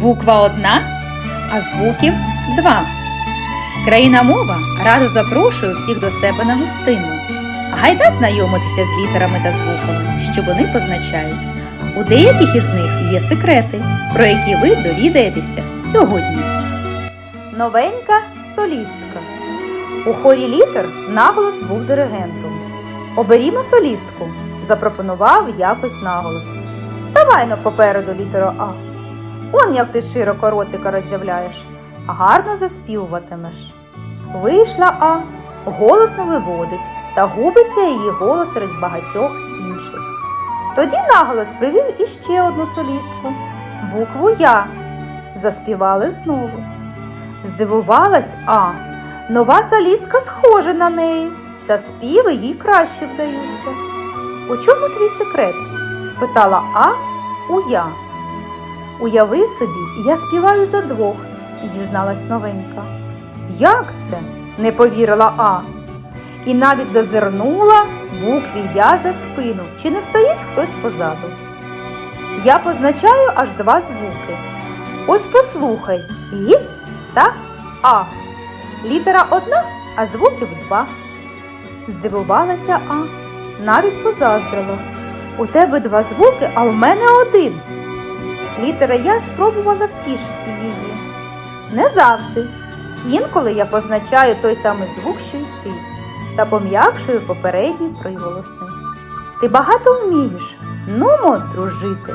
Буква одна, а звуків два. Країна мова радо запрошує всіх до себе на гостину. Гайда знайомитися з літерами та звуками, що вони позначають. У деяких із них є секрети, про які ви довідаєтеся сьогодні. Новенька солістка. У хорі літер наголос був диригентом. Оберімо солістку, запропонував якось наголос. Ставай на попереду літеру А. Он як ти широко ротика роззявляєш, гарно заспівуватимеш. Вийшла А, голосно виводить, та губиться її голос серед багатьох інших. Тоді наголос привів іще одну солістку, букву Я. Заспівали знову. Здивувалась А. Нова солістка схожа на неї, та співи їй краще вдаються. У чому твій секрет? спитала А у я. Уяви собі, я співаю за двох, зізналась новенька. Як це? не повірила А. І навіть зазирнула букві я за спину, чи не стоїть хтось позаду. Я позначаю аж два звуки. Ось послухай І та А. Літера одна, а звуків два. Здивувалася А, навіть позаздрила. У тебе два звуки, а в мене один. Літера я спробувала втішити її. Не завжди. Інколи я позначаю той самий звук, що й ти, та пом'якшую попередній приголосний. Ти багато вмієш. Нумо дружити.